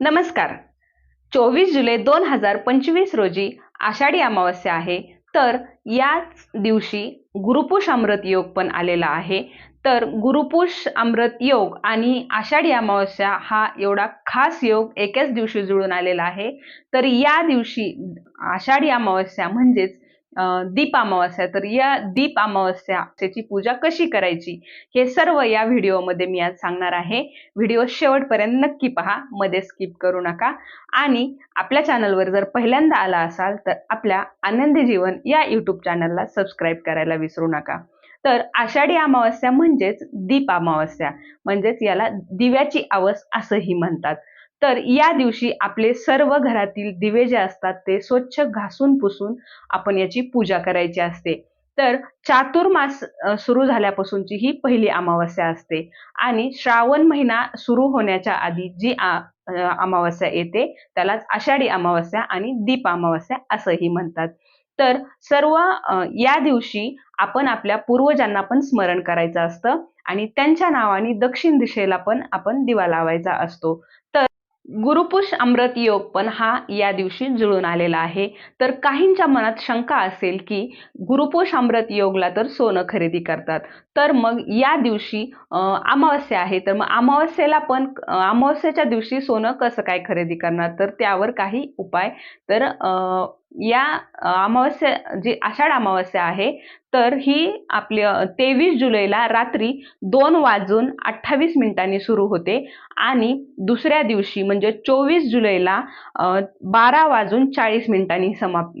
नमस्कार. चोवीस जुलै दोन हजार पंचवीस रोजी आषाढी अमावस्या आहे. तर याच दिवशी गुरुपुष अमृत योग पण आलेला आहे. तर गुरुपुष अमृत योग आणि आषाढी अमावस्या हा एवढा खास योग एकाच दिवशी जुळून आलेला आहे. तर या दिवशी आषाढी अमावस्या म्हणजेच दीप अमावस्या. तर या दीप अमावस्याची पूजा कशी करायची हे सर्व या व्हिडिओमध्ये मी आज सांगणार आहे. व्हिडिओ शेवटपर्यंत नक्की पहा मध्ये स्किप करू नका. आणि आपल्या चॅनलवर जर पहिल्यांदा आला असाल तर आपल्या आनंदी जीवन या यूट्यूब चॅनलला सबस्क्राईब करायला विसरू नका. तर आषाढी अमावस्या म्हणजेच दीप अमावस्या. म्हणजेच याला दिव्याची आवस असंही म्हणतात. तर या दिवशी आपले सर्व घरातील दिवे जे असतात ते स्वच्छ घासून पुसून आपण याची पूजा करायची असते. तर चातुर्मास सुरू झाल्यापासूनची ही पहिली अमावस्या असते. आणि श्रावण महिना सुरू होण्याच्या आधी जी अमावस्या येते त्यालाच आषाढी अमावस्या आणि दीप अमावस्या असंही म्हणतात. तर सर्व या दिवशी आपण आपल्या पूर्वजांना पण स्मरण करायचं असतं आणि त्यांच्या नावाने दक्षिण दिशेला पण आपण दिवा लावायचा असतो. तर गुरुपुष अमृत योग पण हा या दिवशी जुळून आलेला आहे. तर काहींच्या मनात शंका असेल की गुरुपुष अमृत योगला तर सोनं खरेदी करतात. तर मग या दिवशी अमावस्या आहे. तर मग अमावस्येला पण अमावस्येच्या दिवशी सोनं कसं काय खरेदी करणार? तर त्यावर काही उपाय. तर या अमावस्या जी आषाढ अमावस्या आहे तर ही आपली तेवीस जुलैला रात्री दोन वाजून अठ्ठावीस मिनिटांनी सुरू होते आणि दुसऱ्या दिवशी म्हणजे चोवीस जुलैला बारा वाजून चाळीस मिनिटांनी समाप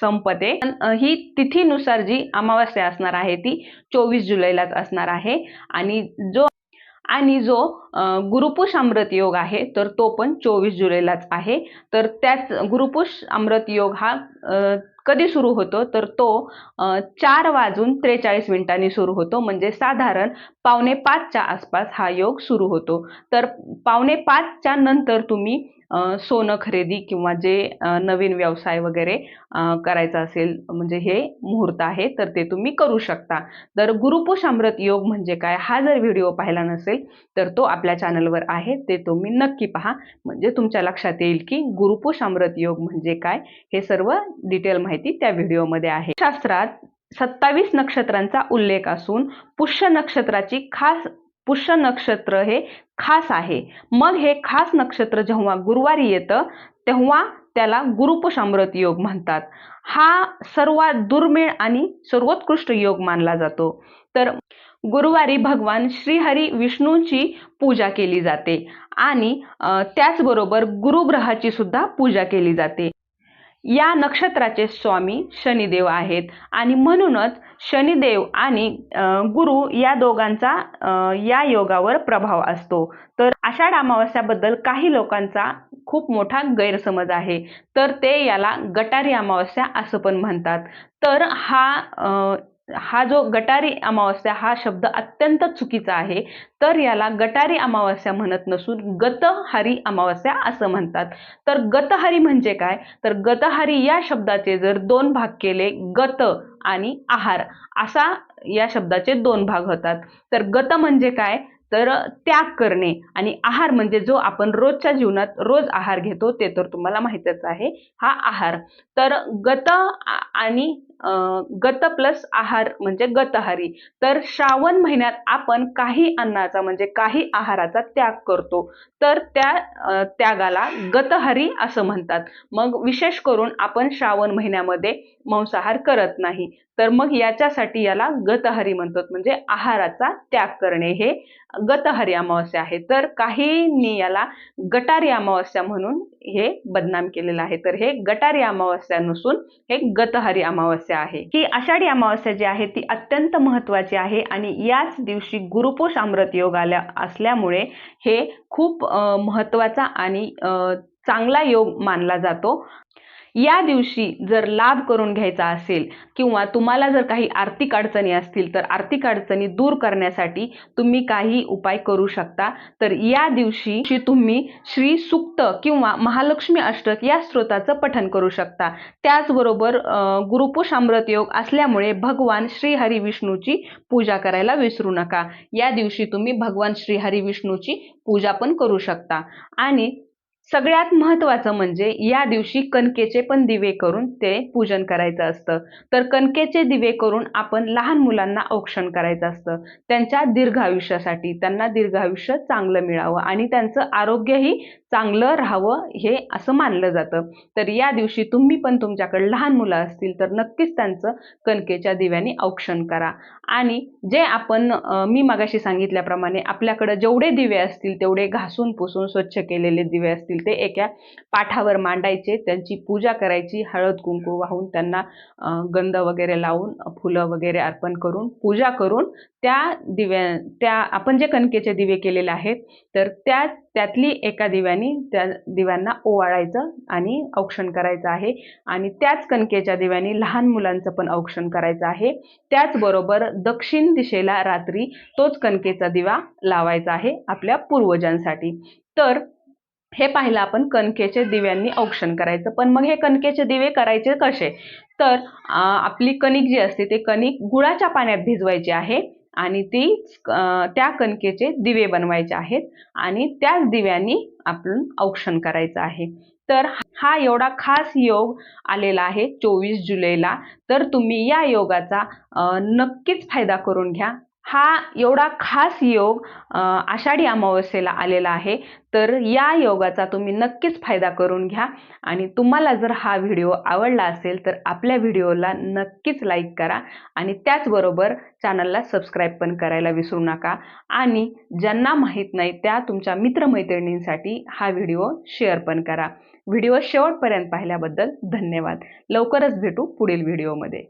संपते. पण, ही तिथीनुसार जी अमावस्या असणार आहे ती चोवीस जुलैलाच असणार आहे आणि जो आणि जो गुरुपुष अमृत योग आहे तर तो पण चोवीस जुलैलाच आहे. तर त्याच गुरुपुष अमृत योग हा कधी सुरू होतो? तर तो चार वाजून त्रेचाळीस मिनिटांनी सुरू होतो. म्हणजे साधारण पावणे पाचच्या आसपास हा योग सुरू होतो. तर पावणे पाचच्या नंतर तुम्ही सोनं खरेदी किंवा जे नवीन व्यवसाय वगैरे करायचा असेल म्हणजे हे मुहूर्त आहे तर ते तुम्ही करू शकता. तर गुरुपुष अमृत योग म्हणजे काय? हा जर व्हिडिओ पाहिला नसेल तर तो आपल्या चॅनलवर आहे ते तुम्ही नक्की पहा. म्हणजे तुमच्या लक्षात येईल की गुरुपुष अमृत योग म्हणजे काय? हे सर्व डिटेल माहिती त्या व्हिडिओमध्ये आहे. शास्त्रात सत्तावीस नक्षत्रांचा उल्लेख असून पुष्य नक्षत्राची खास पुष्य नक्षत्र हे खास आहे. मग हे खास नक्षत्र जेव्हा गुरुवारी येतं तेव्हा त्याला गुरुपुष योग म्हणतात. हा सर्वात दुर्मिळ आणि सर्वोत्कृष्ट योग मानला जातो. तर गुरुवारी भगवान श्रीहरी विष्णूंची पूजा केली जाते आणि त्याचबरोबर गुरुग्रहाची सुद्धा पूजा केली जाते. या नक्षत्राचे स्वामी शनिदेव आहेत. आणि म्हणूनच शनिदेव आणि गुरु या दोघांचा या योगावर प्रभाव असतो. तर आषाढ अमावस्याबद्दल काही लोकांचा खूप मोठा गैरसमज आहे. तर ते याला गटारी अमावस्या असं पण म्हणतात. तर हा हा जो गटारी अमावस्या हा शब्द अत्यंत चुकीचा आहे तर याला गटारी अमावस्या म्हणत नसून गतहारी अमावस्या असं म्हणतात. तर गतहारी म्हणजे काय? तर गतहारी या शब्दाचे जर दोन भाग केले गत आणि आहार असा या शब्दाचे दोन भाग होतात. तर गत म्हणजे काय? तर त्याग करणे आणि आहार म्हणजे जो आपण रोजच्या जीवनात रोज आहार घेतो ते तर तुम्हाला माहीतच आहे. हा आहार. तर गत आणि गत प्लस आहार म्हणजे गतहारी. तर श्रावण महिन्यात आपण काही अन्नाचा म्हणजे काही आहाराचा त्याग करतो. तर त्या त्यागाला गतहारी असं म्हणतात. मग विशेष करून आपण श्रावण महिन्यामध्ये मांसाहार करत नाही. तर मग याच्यासाठी याला गतहरी म्हणतात. म्हणजे आहाराचा त्याग करणे हे गतहरी अमावस्या आहे. तर काहींनी याला गटारी अमावस्या म्हणून हे बदनाम केलेलं आहे. तर हे गटारी अमावस्या नसून हे गतहरी अमावस्या आहे. ही आषाढी अमावस्या जी आहे ती अत्यंत महत्वाची आहे आणि याच दिवशी गुरुपोष अमृत योग आल्या असल्यामुळे हे खूप महत्त्वाचा आणि चांगला योग मानला जातो. या दिवशी जर लाभ करून घ्यायचा असेल किंवा तुम्हाला जर काही आर्थिक अडचणी असतील तर आर्थिक अडचणी दूर करण्यासाठी तुम्ही काही उपाय करू शकता. तर या दिवशी तुम्ही श्री सुक्त किंवा महालक्ष्मी अष्टक या स्तोत्राचं पठन करू शकता. त्याचबरोबर अं, गुरुपुष अमृत योग असल्यामुळे भगवान श्री हरी विष्णूची पूजा करायला विसरू नका. या दिवशी तुम्ही भगवान श्री हरी विष्णूची पूजा पण करू शकता. आणि सगळ्यात महत्त्वाचं म्हणजे या दिवशी कणकेचे पण दिवे करून ते पूजन करायचं असतं. तर कणकेचे दिवे करून आपण लहान मुलांना औक्षण करायचं असतं. त्यांच्या दीर्घ आयुष्यासाठी त्यांना दीर्घ आयुष्य चांगलं मिळावं आणि त्यांचं आरोग्यही चांगलं राहावं हे असं मानलं जातं. तर या दिवशी तुम्ही पण तुमच्याकडे लहान मुलं असतील तर नक्कीच त्यांचं कणकेच्या दिव्याने औक्षण करा. आणि जे आपण मी मागाशी सांगितल्याप्रमाणे आपल्याकडं जेवढे दिवे असतील तेवढे घासून पुसून स्वच्छ केलेले दिवे असतील असतील ते एका पाठावर मांडायचे त्यांची पूजा करायची हळद कुंकू वाहून त्यांना गंध वगैरे लावून फुलं वगैरे अर्पण करून पूजा करून त्या दिव्या त्या आपण जे कणकेचे दिवे केलेले आहेत तर त्या त्यातली एका दिव्यानी त्या दिव्यांना ओवाळायचं आणि औक्षण करायचं आहे. आणि त्याच कणकेच्या दिव्यानी लहान मुलांचं पण औक्षण करायचं आहे. त्याचबरोबर दक्षिण दिशेला रात्री तोच कणकेचा दिवा लावायचा आहे आपल्या पूर्वजांसाठी. तर हे पाहिलं आपण कणकेचे दिव्यांनी औक्षण करायचं. पण मग हे कणकेचे दिवे करायचे कसे? तर आपली कणिक जी असते ते कणिक गुळाच्या पाण्यात भिजवायची आहे आणि ती त्या कणकेचे दिवे बनवायचे आहेत आणि त्याच दिव्यांनी आपण औक्षण करायचं आहे. तर हा एवढा खास योग आलेला आहे चोवीस जुलैला. तर तुम्ही या योगाचा नक्कीच फायदा करून घ्या. हा एवढा खास योग आषाढी अमावस्येला आलेला आहे. तर या योगाचा तुम्ही नक्कीच फायदा करून घ्या. आणि तुम्हाला जर हा व्हिडिओ आवडला असेल तर आपल्या व्हिडिओला नक्कीच लाईक करा. आणि त्याचबरोबर चॅनलला सबस्क्राईब पण करायला विसरू नका. आणि ज्यांना माहीत नाही त्या तुमच्या मित्रमैत्रिणींसाठी हा व्हिडिओ शेअर पण करा. व्हिडिओ शेवटपर्यंत पाहिल्याबद्दल धन्यवाद. लवकरच भेटू पुढील व्हिडिओमध्ये.